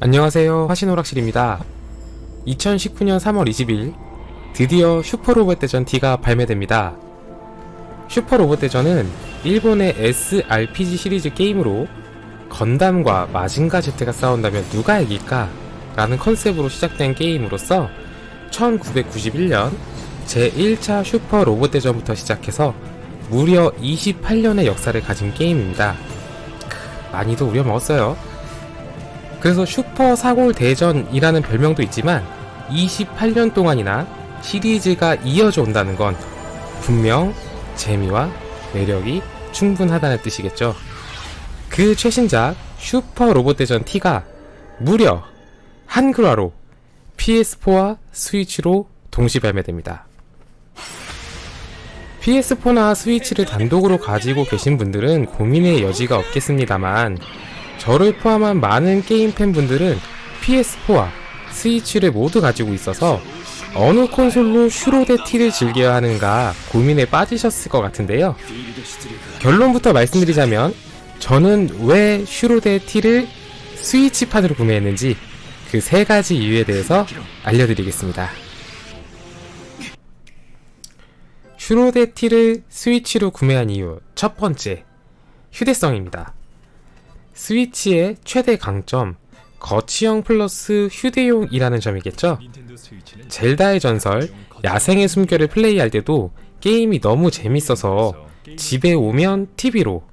안녕하세요. 화신오락실입니다. 2019년 3월 20일 드디어 슈퍼로봇 대전 D가 발매됩니다. 슈퍼로봇 대전은 일본의 SRPG 시리즈 게임으로 건담과 마징가 제트가 싸운다면 누가 이길까? 라는 컨셉으로 시작된 게임으로서 1991년 제1차 슈퍼 로봇 대전부터 시작해서 무려 28년의 역사를 가진 게임입니다. 크, 많이도 우려 먹었어요. 그래서 슈퍼 사골 대전이라는 별명도 있지만 28년 동안이나 시리즈가 이어져 온다는 건 분명 재미와 매력이 충분하다는 뜻이겠죠. 그 최신작 슈퍼 로봇 대전 T가 무려 한글화로 PS4와 스위치로 동시 발매됩니다. PS4나 스위치를 단독으로 가지고 계신 분들은 고민의 여지가 없겠습니다만 저를 포함한 많은 게임 팬분들은 PS4와 스위치를 모두 가지고 있어서 어느 콘솔로 슈로데 T를 즐겨야 하는가 고민에 빠지셨을 것 같은데요. 결론부터 말씀드리자면 저는 왜 슈로데 T를 스위치판으로 구매했는지 그 세 가지 이유에 대해서 알려드리겠습니다. 슈로데 T를 스위치로 구매한 이유 첫 번째 휴대성입니다. 스위치의 최대 강점 거치형 플러스 휴대용이라는 점이겠죠. 젤다의 전설 야생의 숨결을 플레이할 때도 게임이 너무 재밌어서 집에 오면 TV로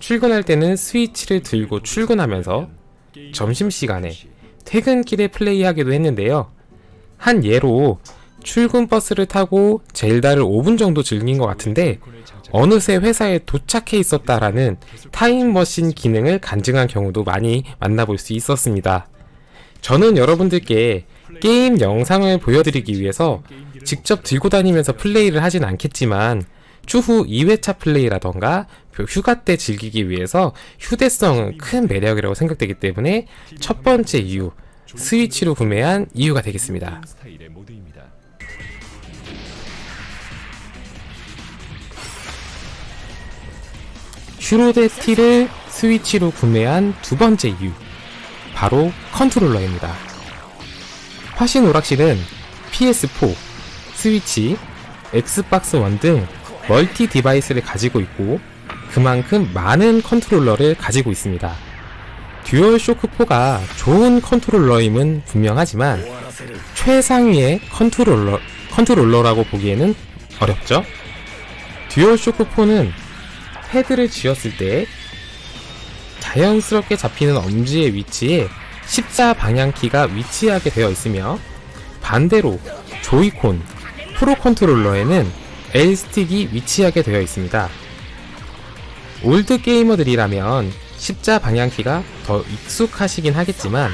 출근할 때는 스위치를 들고 출근하면서 점심시간에 퇴근길에 플레이하기도 했는데요. 한 예로 출근 버스를 타고 젤다를 5분 정도 즐긴 것 같은데 어느새 회사에 도착해 있었다라는 타임머신 기능을 간증한 경우도 많이 만나볼 수 있었습니다. 저는 여러분들께 게임 영상을 보여드리기 위해서 직접 들고 다니면서 플레이를 하진 않겠지만 추후 2회차 플레이라던가 휴가 때 즐기기 위해서 휴대성은 큰 매력이라고 생각되기 때문에 첫 번째 이유 스위치로 구매한 이유가 되겠습니다. 스타일의 모드입니다. 슈로데 T를 스위치로 구매한 두 번째 이유 바로 컨트롤러입니다. 화신 오락실은 PS4, 스위치, 엑스박스 원 등 멀티 디바이스를 가지고 있고 그만큼 많은 컨트롤러를 가지고 있습니다. 듀얼 쇼크 4가 좋은 컨트롤러임은 분명하지만 최상위의 컨트롤러 컨트롤러라고 보기에는 어렵죠. 듀얼 쇼크 4는 패드를 쥐었을 때 자연스럽게 잡히는 엄지의 위치에 십자 방향키가 위치하게 되어 있으며 반대로 조이콘 프로 컨트롤러에는 L 스틱이 위치하게 되어 있습니다. 올드 게이머들이라면 십자 방향키가 더 익숙하시긴 하겠지만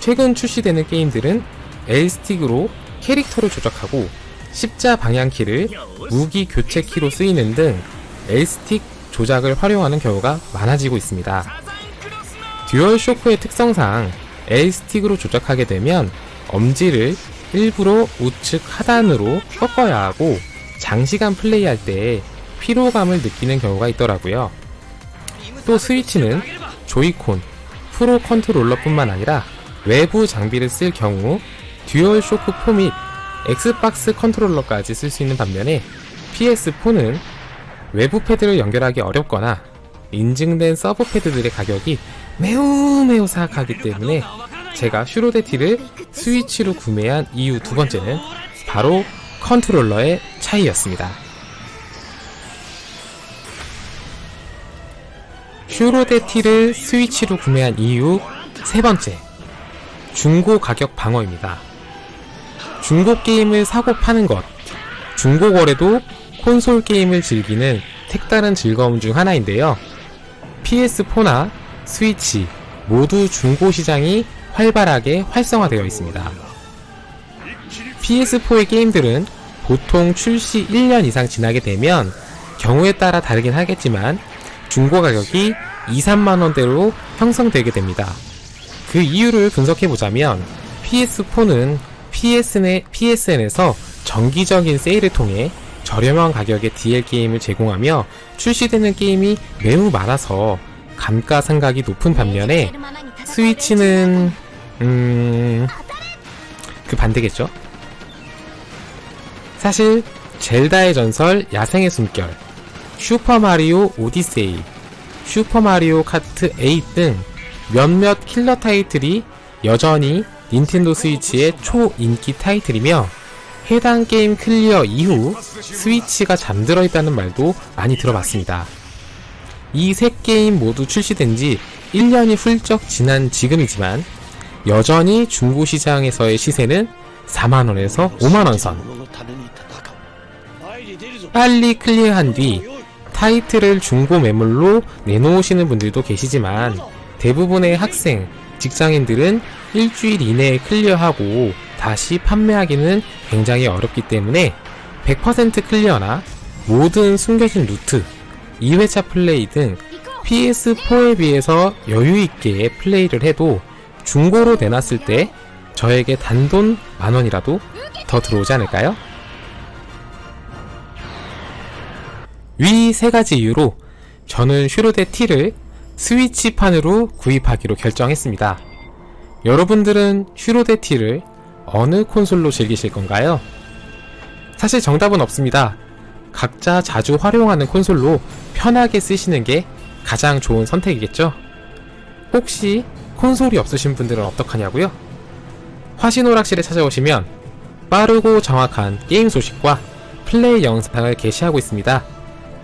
최근 출시되는 게임들은 L 스틱으로 캐릭터를 조작하고 십자 방향키를 무기 교체 키로 쓰이는 등 L 스틱 조작을 활용하는 경우가 많아지고 있습니다. 듀얼 쇼크의 특성상 L 스틱으로 조작하게 되면 엄지를 일부러 우측 하단으로 꺾어야 하고 장시간 플레이할 때 피로감을 느끼는 경우가 있더라고요. 또 스위치는 조이콘, 프로 컨트롤러뿐만 아니라 외부 장비를 쓸 경우 듀얼 쇼크 4 및 엑스박스 컨트롤러까지 쓸 수 있는 반면에 PS4는 외부 패드를 연결하기 어렵거나 인증된 서브 패드들의 가격이 매우 매우 사악하기 때문에 제가 슈로데티를 스위치로 구매한 이유 두 번째는 바로 컨트롤러의 차이였습니다. 슈로데티를 스위치로 구매한 이유 세 번째 중고 가격 방어입니다. 중고 게임을 사고 파는 것 중고 거래도 콘솔 게임을 즐기는 색다른 즐거움 중 하나인데요. PS4나 스위치 모두 중고 시장이 활발하게 활성화되어 있습니다. PS4의 게임들은 보통 출시 1년 이상 지나게 되면 경우에 따라 다르긴 하겠지만 중고 가격이 2, 3만 원대로 형성되게 됩니다. 그 이유를 분석해 보자면 PS4는 PSN, PSN에서 정기적인 세일을 통해 저렴한 가격에 DL 게임을 제공하며 출시되는 게임이 매우 많아서 감가상각이 높은 반면에 스위치는 음... 그 반대겠죠? 사실 젤다의 전설 야생의 숨결, 슈퍼마리오 오디세이, 슈퍼마리오 카트 8 등 몇몇 킬러 타이틀이 여전히 닌텐도 스위치의 초인기 타이틀이며 해당 게임 클리어 이후 스위치가 잠들어 있다는 말도 많이 들어봤습니다. 이 세 게임 모두 출시된 지 1년이 훌쩍 지난 지금이지만 여전히 중고 시장에서의 시세는 4만원에서 5만원 선. 빨리 클리어한 뒤 타이틀을 중고 매물로 내놓으시는 분들도 계시지만 대부분의 학생, 직장인들은 일주일 이내에 클리어하고 다시 판매하기는 굉장히 어렵기 때문에 100% 클리어나 모든 숨겨진 루트, 2회차 플레이 등 PS4에 비해서 여유있게 플레이를 해도 중고로 내놨을 때 저에게 단돈 만원이라도 더 들어오지 않을까요? 위 세 가지 이유로 저는 슈로데 T를 스위치판으로 구입하기로 결정했습니다. 여러분들은 슈로데 T를 어느 콘솔로 즐기실 건가요? 사실 정답은 없습니다. 각자 자주 활용하는 콘솔로 편하게 쓰시는 게 가장 좋은 선택이겠죠? 혹시 콘솔이 없으신 분들은 어떡하냐고요? 화신오락실에 찾아오시면 빠르고 정확한 게임 소식과 플레이 영상을 게시하고 있습니다.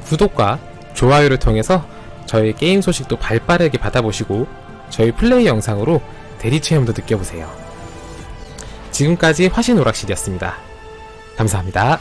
구독과 좋아요를 통해서 저희 게임 소식도 발빠르게 받아보시고 저희 플레이 영상으로 대리 체험도 느껴보세요. 지금까지 화신 오락실이었습니다. 감사합니다.